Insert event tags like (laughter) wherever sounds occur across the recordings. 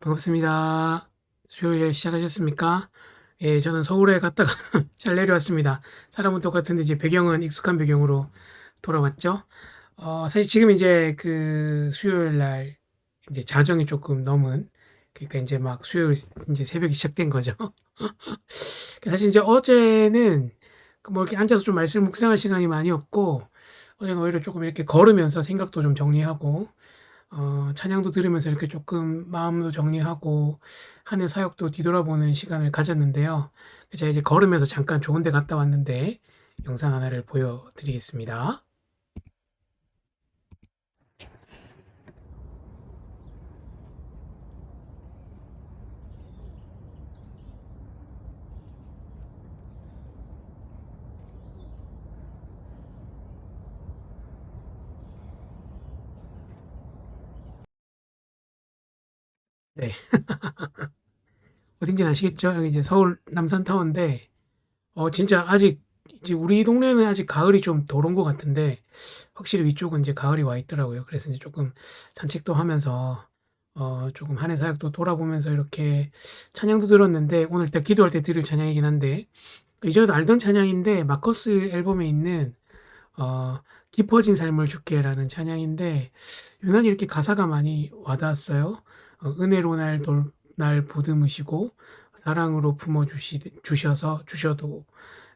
반갑습니다. 수요일 시작하셨습니까? 예, 저는 서울에 갔다가 (laughs) 잘 내려왔습니다. 사람은 똑같은데 이제 배경은 익숙한 배경으로 돌아왔죠. 어, 사실 지금 이제 그 수요일 날 이제 자정이 조금 넘은 그러니까 이제 막 수요일 이제 새벽이 시작된 거죠. (laughs) 사실 이제 어제는 그뭐 이렇게 앉아서 좀 말씀 묵상할 시간이 많이 없고 어제는 오히려 조금 이렇게 걸으면서 생각도 좀 정리하고 어, 찬양도 들으면서 이렇게 조금 마음도 정리하고 한 해 사역도 뒤돌아보는 시간을 가졌는데요. 제가 이제 걸으면서 잠깐 좋은 데 갔다 왔는데 영상 하나를 보여드리겠습니다. 네. (laughs) 어딘지 아시겠죠? 여기 이제 서울 남산타워인데, 어, 진짜 아직, 이제 우리 동네는 아직 가을이 좀 덜 온 것 같은데, 확실히 위쪽은 이제 가을이 와 있더라고요. 그래서 이제 조금 산책도 하면서, 어, 조금 한해 사역도 돌아보면서 이렇게 찬양도 들었는데, 오늘 딱 기도할 때 들을 찬양이긴 한데, 이전에도 알던 찬양인데, 마커스 앨범에 있는, 어, 깊어진 삶을 주께라는 찬양인데, 유난히 이렇게 가사가 많이 와닿았어요. 어, 은혜로 날, 돌, 날 보듬으시고 사랑으로 품어 주시, 주셔서 주셔도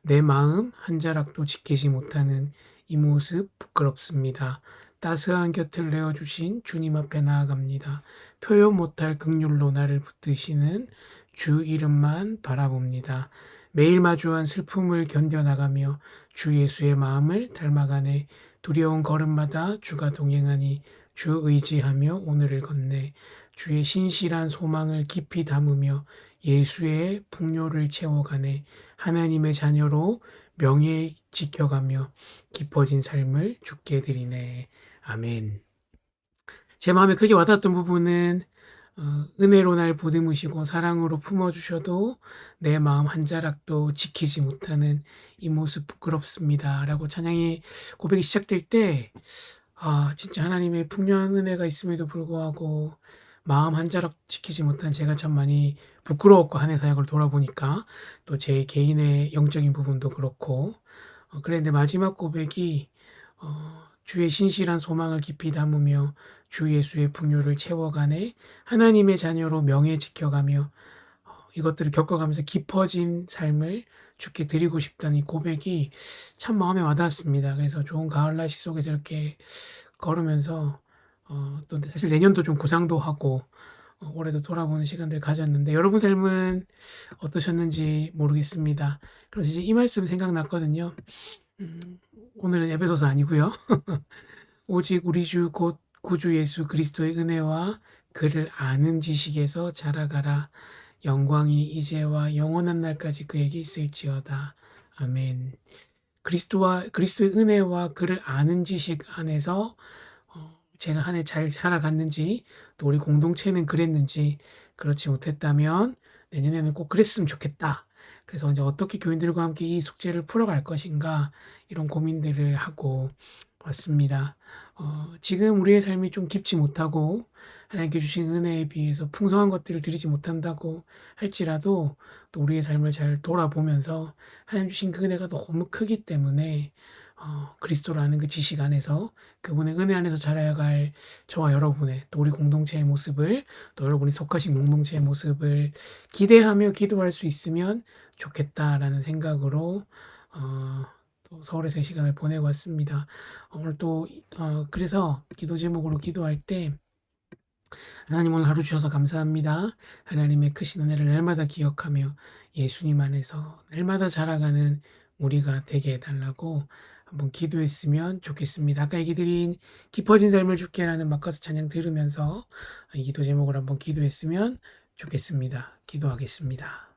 내 마음 한 자락도 지키지 못하는 이 모습 부끄럽습니다. 따스한 곁을 내어주신 주님 앞에 나아갑니다. 표현 못할 극률로 나를 붙드시는 주 이름만 바라봅니다. 매일 마주한 슬픔을 견뎌나가며 주 예수의 마음을 닮아가네 두려운 걸음마다 주가 동행하니 주 의지하며 오늘을 건네 주의 신실한 소망을 깊이 담으며 예수의 풍요를 채워가네 하나님의 자녀로 명예 지켜가며 깊어진 삶을 죽게 드리네 아멘. 제 마음에 크게 와닿았던 부분은 어, 은혜로 날 보듬으시고 사랑으로 품어주셔도 내 마음 한 자락도 지키지 못하는 이 모습 부끄럽습니다. 라고 찬양의 고백이 시작될 때, 아, 진짜 하나님의 풍요한 은혜가 있음에도 불구하고 마음 한 자락 지키지 못한 제가 참 많이 부끄러웠고 한해 사역을 돌아보니까 또 제 개인의 영적인 부분도 그렇고 어, 그랬는데 마지막 고백이 어, 주의 신실한 소망을 깊이 담으며 주 예수의 풍요를 채워가네 하나님의 자녀로 명예 지켜가며 어, 이것들을 겪어가면서 깊어진 삶을 주께 드리고 싶다는 이 고백이 참 마음에 와닿았습니다. 그래서 좋은 가을 날씨 속에서 이렇게 걸으면서 어, 또 사실 내년도 좀 구상도 하고 어, 올해도 돌아보는 시간들 가졌는데 여러분 삶은 어떠셨는지 모르겠습니다. 그래서 이제 이 말씀 생각났거든요. 음, 오늘은 에베소서 아니고요. (laughs) 오직 우리 주 곧 구주 예수 그리스도의 은혜와 그를 아는 지식에서 자라가라. 영광이 이제와 영원한 날까지 그에게 있을지어다. 아멘. 그리스도와 그리스도의 은혜와 그를 아는 지식 안에서 어, 제가 한 해 잘 살아갔는지 또 우리 공동체는 그랬는지 그렇지 못했다면 내년에는 꼭 그랬으면 좋겠다. 그래서 이제 어떻게 교인들과 함께 이 숙제를 풀어갈 것인가 이런 고민들을 하고 왔습니다. 어, 지금 우리의 삶이 좀 깊지 못하고 하나님께 주신 은혜에 비해서 풍성한 것들을 드리지 못한다고 할지라도 또 우리의 삶을 잘 돌아보면서 하나님 주신 그 은혜가 너무 크기 때문에 어, 그리스도라는 그 지식 안에서 그분의 은혜 안에서 자라야할 저와 여러분의 또 우리 공동체의 모습을 또 여러분이 속하신 공동체의 모습을 기대하며 기도할 수 있으면 좋겠다라는 생각으로 어, 또 서울에서 이 시간을 보내고 왔습니다. 오늘 또 어, 그래서 기도 제목으로 기도할 때 하나님 오늘 하루 주셔서 감사합니다. 하나님의 크신 은혜를 날마다 기억하며 예수님 안에서 날마다 자라가는 우리가 되게 해달라고 한번 기도했으면 좋겠습니다. 아까 얘기 드린 깊어진 삶을 죽게라는 마커스 찬양 들으면서 이 기도 제목을 한번 기도했으면 좋겠습니다. 기도하겠습니다.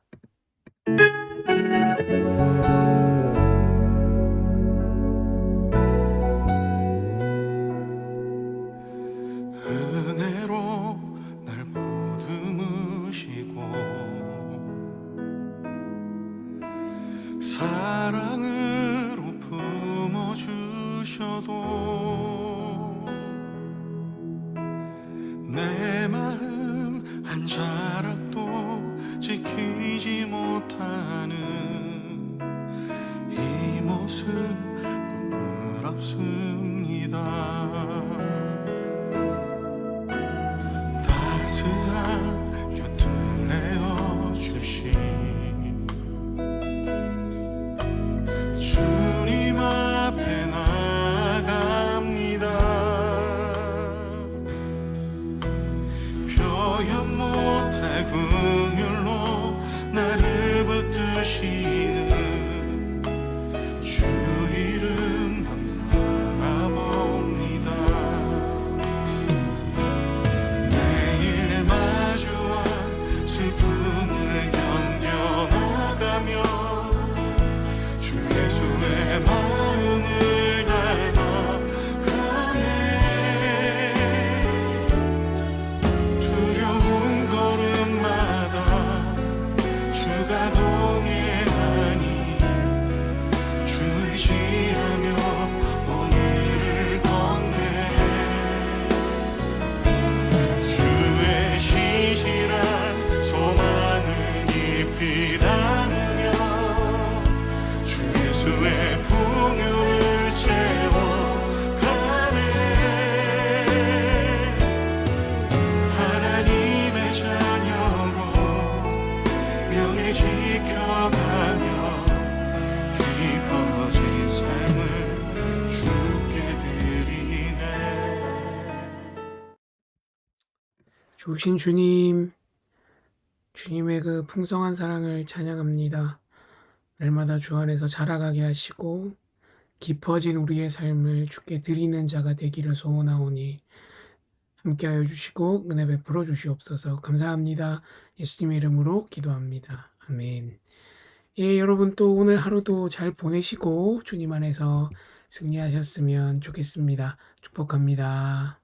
내 마음 한한 자락도 지키지 못하는 이 모습 부끄럽습니다 주신 주님, 주님의 그 풍성한 사랑을 찬양합니다. 날마다 주 안에서 자라가게 하시고 깊어진 우리의 삶을 주께 드리는 자가 되기를 소원하오니 함께하여 주시고 은혜 베풀어 주시옵소서. 감사합니다. 예수님의 이름으로 기도합니다. 아멘. 예, 여러분 또 오늘 하루도 잘 보내시고 주님 안에서 승리하셨으면 좋겠습니다. 축복합니다.